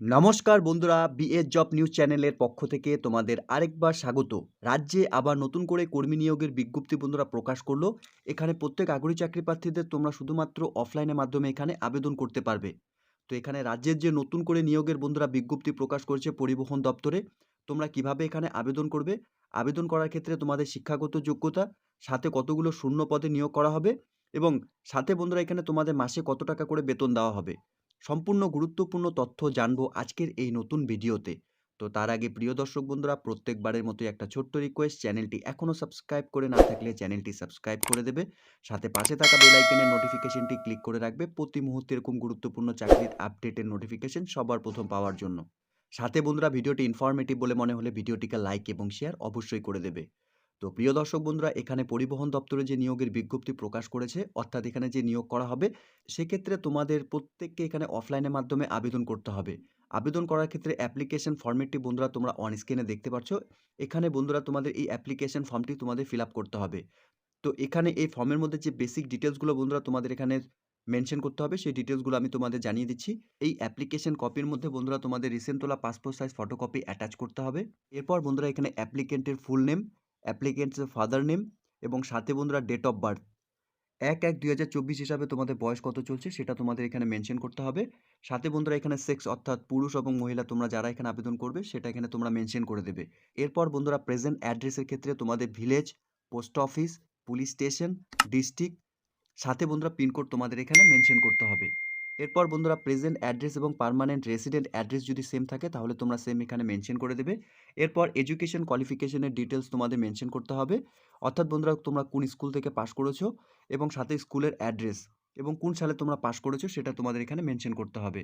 নমস্কার বন্ধুরা BS job news চ্যানেলের পক্ষ থেকে তোমাদের আরেকবার স্বাগত। রাজ্যে আবার নতুন করে কর্মী নিয়োগের বিজ্ঞপ্তি বন্ধুরা প্রকাশ করল। এখানে প্রত্যেক আগ্রহী চাকরি প্রার্থীদের তোমরা শুধুমাত্র অফলাইনের মাধ্যমে এখানে আবেদন করতে পারবে। তো এখানে রাজ্যের যে নতুন করে নিয়োগের বন্ধুরা বিজ্ঞপ্তি প্রকাশ করেছে পরিবহন দপ্তরে, তোমরা কীভাবে এখানে আবেদন করবে? আবেদন করার ক্ষেত্রে তোমাদের শিক্ষাগত যোগ্যতা, সাথে কতগুলো শূন্য পদে নিয়োগ করা হবে এবং সাথে বন্ধুরা এখানে তোমাদের মাসে কত টাকা করে বেতন দেওয়া হবে। সম্পূর্ণ গুরুত্বপূর্ণ তথ্য জানব আজকের এই নতুন ভিডিওতে। তো তার আগে প্রিয় দর্শক বন্ধুরা, প্রত্যেকবারের মতো একটা ছোট্ট রিকোয়েস্ট চ্যানেলটি এখনও সাবস্ক্রাইব করে না থাকলে চ্যানেলটি সাবস্ক্রাইব করে দেবে। সাথে পাশে থাকা বেল আইকনের নোটিফিকেশনটি ক্লিক করে রাখবে। প্রতি মুহূর্তে এরকম গুরুত্বপূর্ণ চাকরির আপডেটের নোটিফিকেশন সবার প্রথম পাওয়ার জন্য। সাথে বন্ধুরা, ভিডিওটি ইনফরমেটিভ বলে মনে হলে ভিডিওটিকে লাইক এবং শেয়ার অবশ্যই করে দেবে। তো প্রিয় দর্শক বন্ধুরা, এখানে পরিবহন দপ্তরে যে নিয়োগের বিজ্ঞপ্তি প্রকাশ করেছে, অর্থাৎ এখানে যে নিয়োগ করা হবে, সেক্ষেত্রে তোমাদের প্রত্যেককে এখানে অফলাইনের মাধ্যমে আবেদন করতে হবে। আবেদন করার ক্ষেত্রে অ্যাপ্লিকেশন ফর্মেটটি বন্ধুরা তোমরা অন স্ক্রিনে দেখতে পাচ্ছ। এখানে বন্ধুরা তোমাদের এই অ্যাপ্লিকেশন ফর্মটি তোমাদের ফিল করতে হবে। তো এখানে এই ফর্মের মধ্যে যে বেসিক ডিটেলসগুলো বন্ধুরা তোমাদের এখানে মেনশন করতে হবে, সেই ডিটেলসগুলো আমি তোমাদের জানিয়ে দিচ্ছি। এই অ্যাপ্লিকেশন কপির মধ্যে বন্ধুরা তোমাদের রিসেন্ট তোলা পাসপোর্ট সাইজ ফটোকপি অ্যাটাচ করতে হবে। এরপর বন্ধুরা এখানে অ্যাপ্লিকেন্টের ফুল নেম অ্যাপ্লিকেন্টসের ফাদার নেম এবং সাথে বন্ধুরা ডেট অফ বার্থ এক এক দুই হাজার চব্বিশ হিসাবে তোমাদের বয়স কত চলছে সেটা তোমাদের এখানে মেনশন করতে হবে। সাথে বন্ধুরা এখানে সেক্স অর্থাৎ পুরুষ এবং মহিলা তোমরা যারা এখানে আবেদন করবে সেটা এখানে তোমরা মেনশন করে দেবে। এরপর বন্ধুরা প্রেজেন্ট অ্যাড্রেসের ক্ষেত্রে তোমাদের village post office police station district সাথে বন্ধুরা পিনকোড তোমাদের এখানে মেনশন করতে হবে। এরপর বন্ধুরা প্রেজেন্ট অ্যাড্রেস এবং পার্মানেন্ট রেসিডেন্ট অ্যাড্রেস যদি সেম থাকে, তাহলে তোমরা সেম এখানে মেনশন করে দেবে। এরপর এডুকেশন কোয়ালিফিকেশনের ডিটেলস তোমাদের মেনশন করতে হবে। অর্থাৎ বন্ধুরা, তোমরা কোন স্কুল থেকে পাশ করেছ এবং সাথে স্কুলের অ্যাড্রেস এবং কোন সালে তোমরা পাশ করেছ সেটা তোমাদের এখানে মেনশন করতে হবে।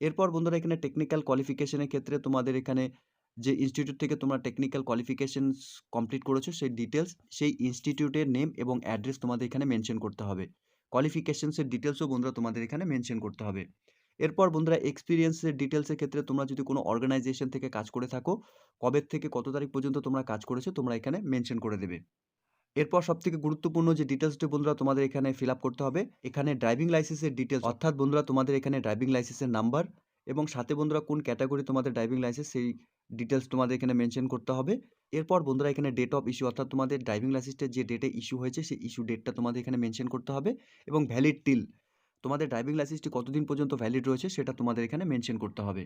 এরপর বন্ধুরা, এখানে টেকনিক্যাল কোয়ালিফিকেশনের ক্ষেত্রে তোমাদের এখানে যে ইনস্টিটিউট থেকে তোমরা টেকনিক্যাল কোয়ালিফিকেশনস কমপ্লিট করেছ, সেই ডিটেলস সেই ইনস্টিটিউটের নেম এবং অ্যাড্রেস তোমাদের এখানে মেনশন করতে হবে। কোয়ালিফিকেশনসের ডিটেলসও বন্ধুরা তোমাদের এখানে মেনশন করতে হবে। এরপর বন্ধুরা এক্সপিরিয়েন্সের ডিটেলসের ক্ষেত্রে তোমরা যদি কোনো অর্গানাইজেশন থেকে কাজ করে থাকো, কবে থেকে কত তারিখ পর্যন্ত তোমরা কাজ করেছ তোমরা এখানে মেনশন করে দেবে। এরপর সবথেকে গুরুত্বপূর্ণ যে ডিটেলসটি বন্ধুরা তোমাদের এখানে ফিল করতে হবে, এখানে ড্রাইভিং লাইসেন্সের ডিটেলস অর্থাৎ বন্ধুরা তোমাদের এখানে ড্রাইভিং লাইসেন্সের নাম্বার এবং সাথে বন্ধুরা কোন ক্যাটাগরি তোমাদের ড্রাইভিং লাইসেন্স সেই ডিটেলস তোমাদের এখানে মেনশন করতে হবে। এরপর বন্ধুরা এখানে ডেট অফ ইস্যু অর্থাৎ তোমাদের ড্রাইভিং লাইসেন্সটা যে ডেটে ইস্যু হয়েছে, সেই ইস্যু ডেটটা তোমাদের এখানে মেনশন করতে হবে এবং ভ্যালিড টিল তোমাদের ড্রাইভিং লাইসেন্সটি কতদিন পর্যন্ত ভ্যালিড রয়েছে, সেটা তোমাদের এখানে মেনশন করতে হবে।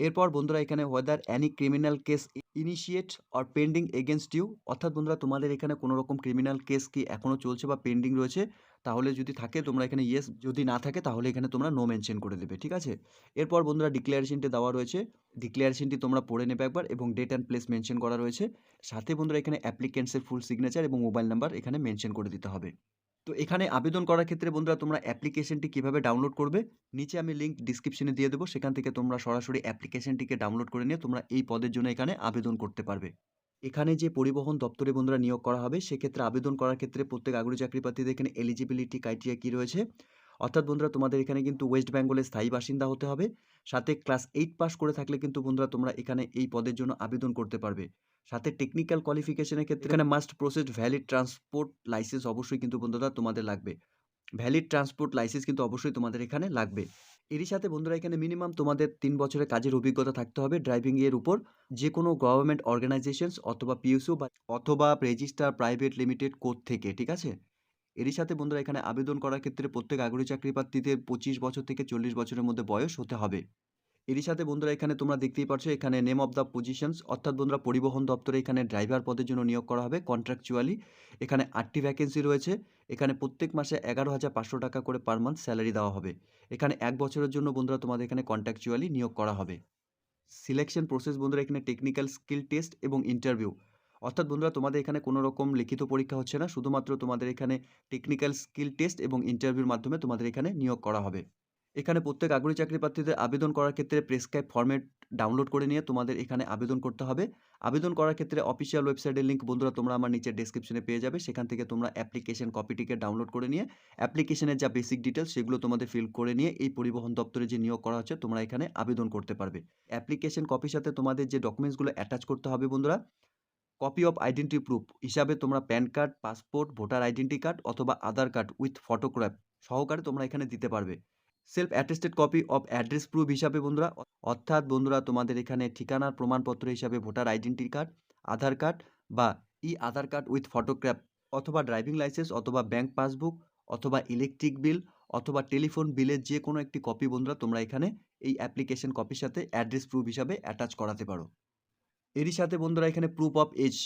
এরপর বন্ধুরা এখানে whether any criminal case initiate or pending against you অর্থাৎ বন্ধুরা তোমাদের এখানে কোনো রকম ক্রিমিনাল কেস কি এখনও চলছে বা পেন্ডিং রয়েছে তাহলে যদি থাকে তোমরা এখানে ইয়েস যদি না থাকে তাহলে এখানে তোমরা নো মেনশন করে দেবে, ঠিক আছে? এরপর বন্ধুরা ডিক্লারেশনটি দেওয়া রয়েছে। ডিক্লারেশনটি তোমরা পড়ে নেবে একবার এবং ডেট অ্যান্ড প্লেস মেনশন করা রয়েছে। সাথে বন্ধুরা এখানে অ্যাপ্লিকেন্টসের ফুল সিগনেচার এবং মোবাইল নাম্বার এখানে মেনশন করে দিতে হবে। তো এখানে আবেদন করার ক্ষেত্রে বন্ধুরা তোমরা অ্যাপ্লিকেশনটি কীভাবে ডাউনলোড করবে, নিচে আমি লিঙ্ক ডিসক্রিপশনে দিয়ে দেবো। সেখান থেকে তোমরা সরাসরি অ্যাপ্লিকেশনটিকে ডাউনলোড করে নিয়ে তোমরা এই পদের জন্য এখানে আবেদন করতে পারবে। এখানে যে পরিবহন দপ্তরে বন্ধুরা নিয়োগ করা হবে, সেক্ষেত্রে আবেদন করার ক্ষেত্রে প্রত্যেক আগ্রহী চাকরি প্রার্থীদের এখানে এলিজিবিলিটি ক্রাইটেরিয়া কী রয়েছে। অর্থাৎ বন্ধুরা, তোমাদের এখানে কিন্তু ওয়েস্ট বেঙ্গলের স্থায়ী বাসিন্দা হতে হবে। সাথে ক্লাস এইট পাস করে থাকলে কিন্তু বন্ধুরা, তোমরা এখানে এই পদের জন্য আবেদন করতে পারবে। সাথে টেকনিক্যাল কোয়ালিফিকেশনের ক্ষেত্রে এখানে must process valid transport licence অবশ্যই কিন্তু বন্ধুরা তোমাদের লাগবে। ভ্যালিড ট্রান্সপোর্ট লাইসেন্স কিন্তু অবশ্যই তোমাদের এখানে লাগবে। এরই সাথে বন্ধুরা, এখানে মিনিমাম তোমাদের তিন বছরের কাজের অভিজ্ঞতা থাকতে হবে। ড্রাইভিং এর উপর যে কোনো গভর্নমেন্ট অর্গানাইজেশনস অথবা পিউসিও বা অথবা রেজিস্টার প্রাইভেট লিমিটেড কোড থেকে, ঠিক আছে? এরই সাথে বন্ধুরা, এখানে আবেদন করার ক্ষেত্রে প্রত্যেক আগ্রহী চাকরি প্রার্থীদের পঁচিশ বছর থেকে চল্লিশ বছরের মধ্যে বয়স হতে হবে। এরই সাথে বন্ধুরা এখানে তোমরা দেখতেই পাচ্ছ এখানে নেম অফ দ্য পজিশনস অর্থাৎ বন্ধুরা পরিবহন দপ্তরে এখানে ড্রাইভার পদের জন্য নিয়োগ করা হবে কন্ট্রাকচুয়ালি এখানে আটটি ভ্যাকেন্সি রয়েছে, এখানে প্রত্যেক মাসে এগারো হাজার পাঁচশো টাকা করে পার মান্থ স্যালারি দেওয়া হবে। এখানে এক বছরের জন্য বন্ধুরা তোমাদের এখানে কন্ট্রাকচুয়ালি নিয়োগ করা হবে। সিলেকশন প্রসেস বন্ধুরা এখানে টেকনিক্যাল স্কিল টেস্ট এবং ইন্টারভিউ অর্থাৎ বন্ধুরা তোমাদের এখানে কোনো রকম লিখিত পরীক্ষা হচ্ছে না, শুধুমাত্র তোমাদের এখানে টেকনিক্যাল স্কিল টেস্ট এবং ইন্টারভিউর মাধ্যমে তোমাদের এখানে নিয়োগ করা হবে। এখানে প্রত্যেক আগ্রহী চাকরি প্রার্থীদের আবেদন করার ক্ষেত্রে প্রেসক্রাইব ফর্মেট ডাউনলোড করে নিয়ে তোমাদের এখানে আবেদন করতে হবে। আবেদন করার ক্ষেত্রে অফিসিয়াল ওয়েবসাইটের লিঙ্ক বন্ধুরা তোমরা আমার নিচে ডেসক্রিপশনে পেয়ে যাবে। সেখান থেকে তোমরা অ্যাপ্লিকেশন কপিটিকে ডাউনলোড করে নিয়ে অ্যাপ্লিকেশনের যা বেসিক ডিটেলস সেগুলো তোমাদের ফিল করে নিয়ে এই পরিবহন দপ্তরে যে নিয়োগ করা হচ্ছে তোমরা এখানে আবেদন করতে পারবে। অ্যাপ্লিকেশন কপির সাথে তোমাদের যে ডকুমেন্টসগুলো অ্যাটাচ করতে হবে বন্ধুরা কপি অফ আইডেন্টি প্রুফ হিসাবে তোমরা PAN card passport voter identity card অথবা আধার কার্ড উইথ ফটোগ্রাফ সহকারে তোমরা এখানে দিতে পারবে। Self attested copy of address proof হিসাবে বন্ধুরা, অর্থাৎ বন্ধুরা তোমাদের এখানে ঠিকানার প্রমাণপত্র হিসাবে voter identity card, Aadhaar card বা E Aadhaar card with photograph অথবা ড্রাইভিং লাইসেন্স অথবা ব্যাংক পাসবুক অথবা ইলেকট্রিক বিল অথবা টেলিফোন বিলের যে কোনো একটি কপি বন্ধুরা তোমরা এখানে এই অ্যাপ্লিকেশন কপির সাথে অ্যাড্রেস প্রুফ হিসাবে অ্যাটাচ করাতে পারো। এরই সাথে বন্ধুরা এখানে প্রুফ অফ এজ,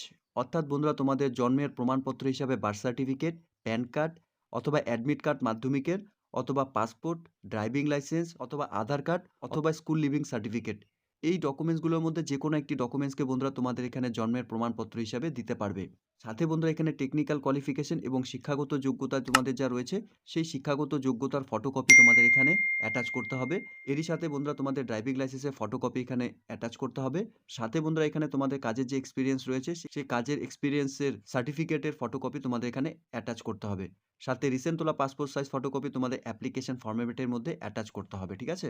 অর্থাৎ বন্ধুরা তোমাদের জন্মের প্রমাণপত্র হিসাবে বার্থ সার্টিফিকেট, প্যান কার্ড অথবা অ্যাডমিট কার্ড মাধ্যমিকের অথবা পাসপোর্ট ড্রাইভিং লাইসেন্স অথবা আধার কার্ড অথবা স্কুল লিভিং সার্টিফিকেট। এই ডকুমেন্টসগুলোর মধ্যে যে কোনো একটি ডকুমেন্টসকে বন্ধুরা তোমাদের এখানে জন্মের প্রমাণপত্র হিসাবে দিতে পারবে। সাথে বন্ধুরা এখানে টেকনিক্যাল কোয়ালিফিকেশন এবং শিক্ষাগত যোগ্যতা তোমাদের যা রয়েছে, সেই শিক্ষাগত যোগ্যতার ফটোকপি তোমাদের এখানে অ্যাটাচ করতে হবে। এরই সাথে বন্ধুরা তোমাদের ড্রাইভিং লাইসেন্সের ফটোকপি এখানে অ্যাটাচ করতে হবে। সাথে বন্ধুরা এখানে তোমাদের কাজের যে এক্সপিরিয়েন্স রয়েছে সেই কাজের এক্সপিরিয়েন্সের সার্টিফিকেটের ফটোকপি তোমাদের এখানে অ্যাটাচ করতে হবে। সাথে রিসেন্ট তোলা পাসপোর্ট সাইজ ফটোকপি তোমাদের অ্যাপ্লিকেশন ফর্মেটের মধ্যে অ্যাটাচ করতে হবে, ঠিক আছে?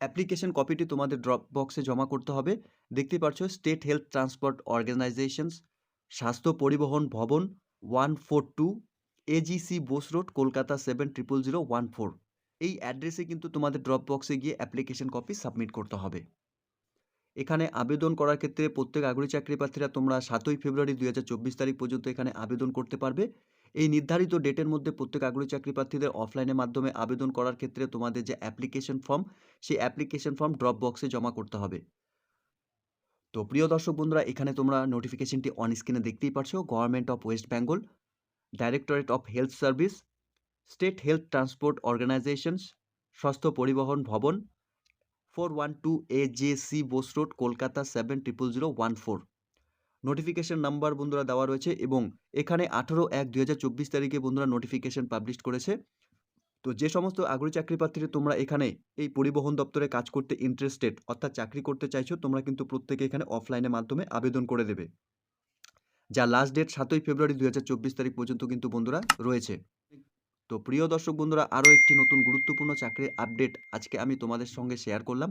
অ্যাপ্লিকেশন কপিটি তোমাদের ড্রপ বক্সে জমা করতে হবে। দেখতে পাচ্ছ state health transport organisations Swasthya Paribahan Bhavan one four two AGC Bose road Kolkata seven triple zero one four এই অ্যাড্রেসে কিন্তু তোমাদের ড্রপ বক্সে গিয়ে অ্যাপ্লিকেশন কপি সাবমিট করতে হবে। এখানে আবেদন করার ক্ষেত্রে প্রত্যেক আগ্রহী চাকরি প্রার্থীরা তোমরা সাতই ফেব্রুয়ারি দুই হাজার চব্বিশ তারিখ পর্যন্ত এখানে আবেদন করতে পারবে। এই নির্ধারিত ডেটের মধ্যে প্রত্যেক আগ্রহী চাকরি প্রার্থীদের অফলাইনের মাধ্যমে আবেদন করার ক্ষেত্রে তোমাদের যে অ্যাপ্লিকেশন ফর্ম, সেই অ্যাপ্লিকেশন ফর্ম ড্রপ বক্সে জমা করতে হবে। তো প্রিয় দর্শক বন্ধুরা, এখানে তোমরা নোটিফিকেশনটি অন স্ক্রিনে দেখতেই পারছ government of West Bengal directorate of health service state health transport organisations Swasthya Paribahan Bhavan four one two A J C Bose road Kolkata seven triple zero one four notification number বন্ধুরা দেওয়া রয়েছে এবং এখানে আঠেরো এক দুই তারিখে বন্ধুরা নোটিফিকেশন পাবলিশ করেছে। তো যে সমস্ত আগ্রহী চাকরি প্রার্থীরা তোমরা এখানে এই পরিবহন দপ্তরে কাজ করতে ইন্টারেস্টেড অর্থাৎ চাকরি করতে চাইছো, তোমরা কিন্তু প্রত্যেকে এখানে অফলাইনের মাধ্যমে আবেদন করে দেবে। যা লাস্ট ডেট সাতই ফেব্রুয়ারি দুই হাজার চব্বিশ তারিখ পর্যন্ত কিন্তু বন্ধুরা রয়েছে। তো প্রিয় দর্শক বন্ধুরা, আরও একটি নতুন গুরুত্বপূর্ণ চাকরির আপডেট আজকে আমি তোমাদের সঙ্গে শেয়ার করলাম।